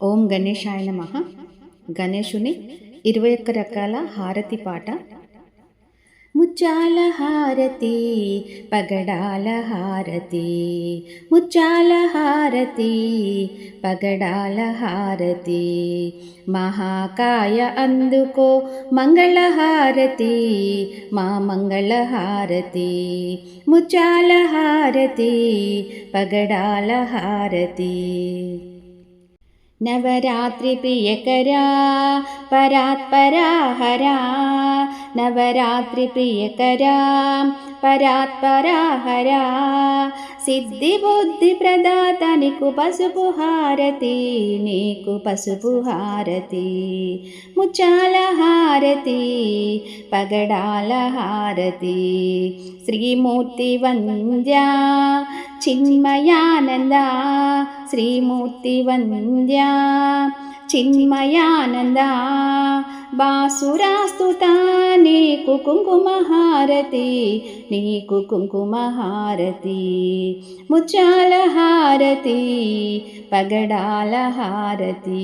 ఓం గణేశాయ నమ గణేశుని ఇరవై ఒక్క రకాల హారతి పాట ముచ్చాల హారతి పగడాల హారతి ముచ్చాల హారతి పగడాల హారతి మహాకాయ అందుకో మంగళ హారతి మా మంగళ హారతి ముచ్చాల హారతి పగడాల హారతి नवरात्रिप्रियकरा परात्परा हरा। नवरात्रिप्रियकरा परात्परा हरा। सिद्धिबुद्धिप्रदाता नी पशुपुहारती नीकु पशुपुहारती। मुचाल हारती श्रीमूर्तिवन्द्या హారతి ముచ్చాల హారతి పగడాల చిన్మయానంద శ్రీమూర్తి వంద్య చిన్మయానంద బాసురాస్తుత నీకు కుంకుమహారతి నీకు కుంకుమహారతి ముచ్చాల హారతి పగడాల హారతి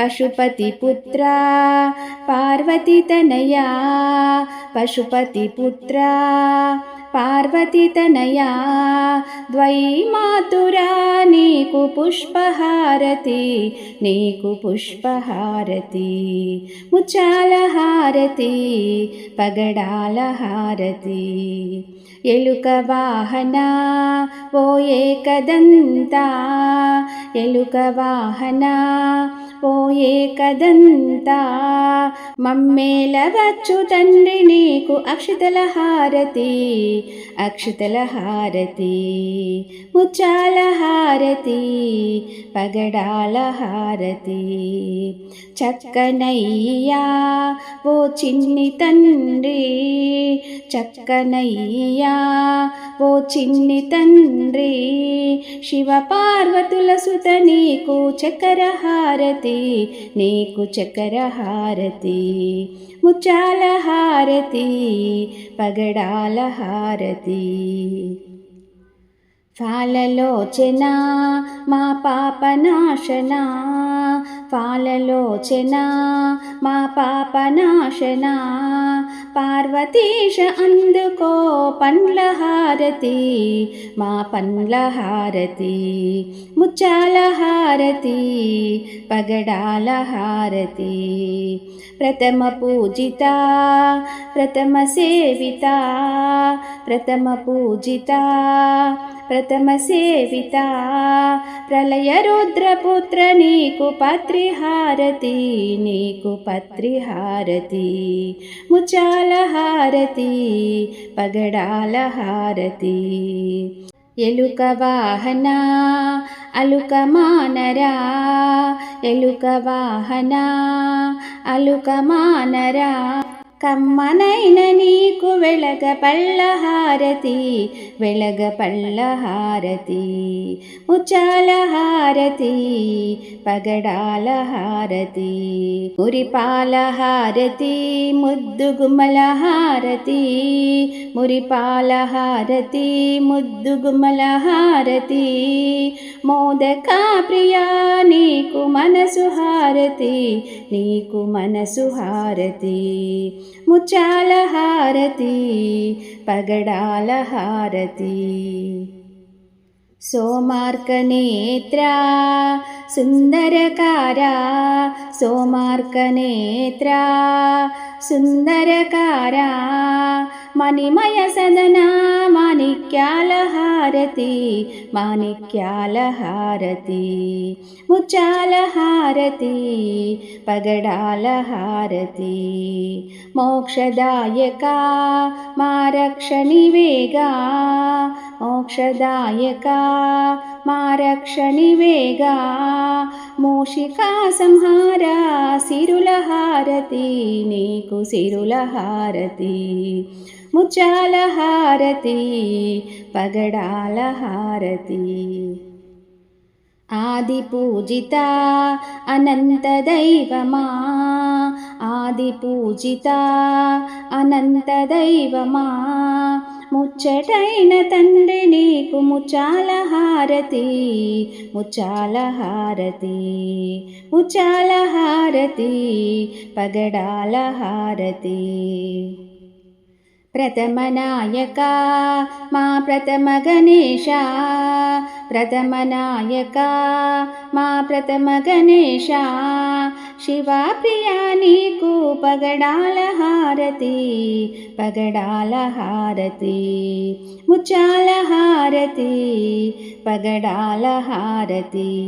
पशुपतिपुत्रा पार्वतीतनया पशुपतिपुत्रा पार्वतीतनया द्वयी मातुरा నీకు పశుపతి పుత్ర పార్వతి తనయా. పశుపతి పుత్ర పార్వతి తనయా. నీకు పుష్పహారతి నీకు పుష్పహారతి. ముచ్చాల హారతి పగడాల హారతి ఎలుక వాహన ఓ ఏకదంతా. ఎలుక వాహన పోయే కదంతా. మమ్మేలవచ్చు తండ్రి నీకు అక్షితల హారతి అక్షితల హారతి ముచ్చాల హారతి. పగడాల హారతి. చక్కనయ్యా ఓ చిన్ని తండ్రి. చక్కనయ్యా ఓ చిన్ని తండ్రి. శివ పార్వతుల సుత నీకు చక్కెర హారతి నీకు చక్కెర హారతి. ముచ్చాల హారతి పగడాల హారతి. ఫాలలోచన మా పాపనాశన ఫాలలోచన మా పాపనాశన పార్వతీశ అందుకో పండ్ల హారతి మా పండ్ల హారతి. ముచ్చాల హారతి పగడాల హారతి. ప్రథమ పూజిత ప్రథమ సేవిత ప్రథమ పూజిత ప్రథమ సేవిత. ప్రళయ రుద్రపుత్ర నీకు పత్రిహారతి నీకు పత్రిహారతి ముచాల పగడాల హారతి పగడాల హారతి ఎలుక వాహన అలుక మానరా. ఎలుక వాహన అలుక మానరా. కమ్మనైన నీకు వెళగ పళ్ళ వెళగ వెలగ పళ్ళ హారతి పగడాల హారతి మురిపాల హారతి ముద్దు గుమ్మల హారతి మురిపాల హారతి ముద్దు గుమ్మల హారతి మోదకా ప్రియా నీకు మనసు హారతి నీకు మనసు హారతి. ముచ్చాల హారతి పగడాల హారతి సోమార్కనేత్ర సుందరకారా సోమార్కనేత్ర సుందరకారా मणिमयसदना माणिक्यालहारति माणिक्यालहारति मुच्चालहारति पगडालहारति मोक्षदायका मारक्षनिवेगा मोक्षदायका హారతి మోక్షదాయక మా రక్షణివేగా మోక్షదాయక మా రక్షణివేగా మూషికా సంహార సిరుల ముచ్చటైన తండ్రి నీకు ముచ్చాల హారతి ముచ్చాల హారతి ముచ్చాల హారతి పగడాల హారతి ప్రథమ నాయక మా ప్రథమ గణేశ ప్రథమ నాయక శివా ప్రియా నీకు పగడాల హారతి పగడాల హారతి. ముచాల హారతి పగడాల హారతి.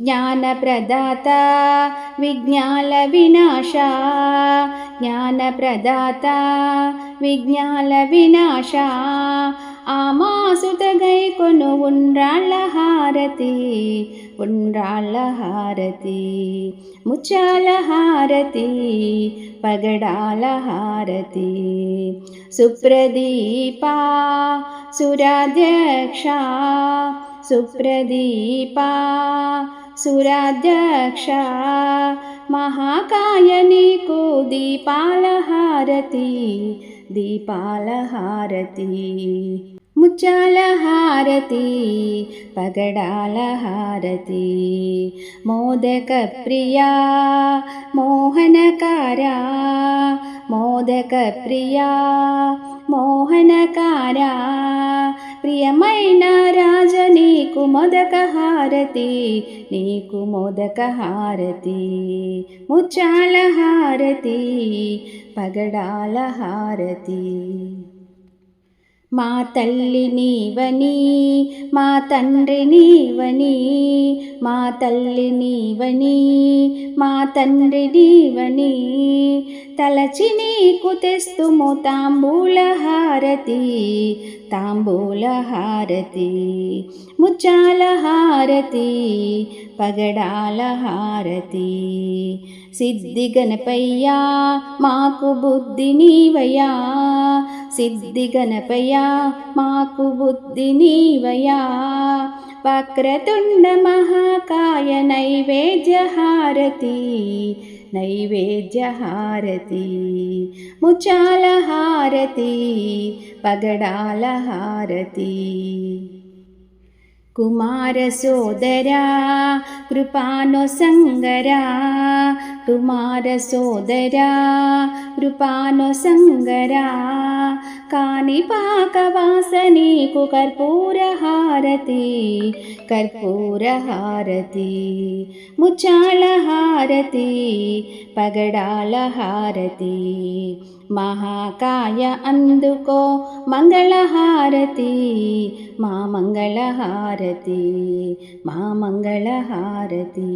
జ్ఞాన ప్రదాత విజ్ఞాల వినాశ. జ్ఞాన ప్రదాత విజ్ఞాల వినాశ. ఆమాసుతగై కొను ఉండ్రాళ్ళ హారతి पुण्ड्रालहारति मुचालहारति पगडालहारति सुप्रदीपा सुराध्यक्षा सुप्रदीपा सुराध्यक्षा महाकायनी कुदीपाल हारति दीपालहारति మహాకాయ ముచ్చాల హారతి పగడాల హారతి. మోదక ప్రియా మోహనకారా మోదక ప్రియా మోహనకారా ప్రియమైన రాజ నీకు మొదక హారతి నీకు మొదక హారతి. ముచ్చాల హారతి పగడాల హారతి. మా తల్లి నీవని మా తండ్రి నీవని మా తల్లి నీవని మా తండ్రి నీవని. తలచి నీకు తెస్తుము తాంబూల హారతి తాంబూల హారతి ముచ్చాల హారతి పగడాల హారతి సిద్ధి గణపయ్యా మాకు బుద్ధి నీవయ్యా సిద్ధి గణపయ్యా మాకు బుద్ధి నీవయ్యా వక్రతుండ మహాకాయ నైవేద్య హారతి नैवेद्यहारति मुचालहारति पगडालहारति कुमारसोदरा कृपानुसङ्गरा कुमारसोदरा कृपानुसङ्गरा कानिपाकवासनी कुकर्पूर हारती कर्पूरहारती मुचाल हारती మహాకాయ అందుకో మంగళహారతి మా మంగళహారతి మా మంగళహారతి.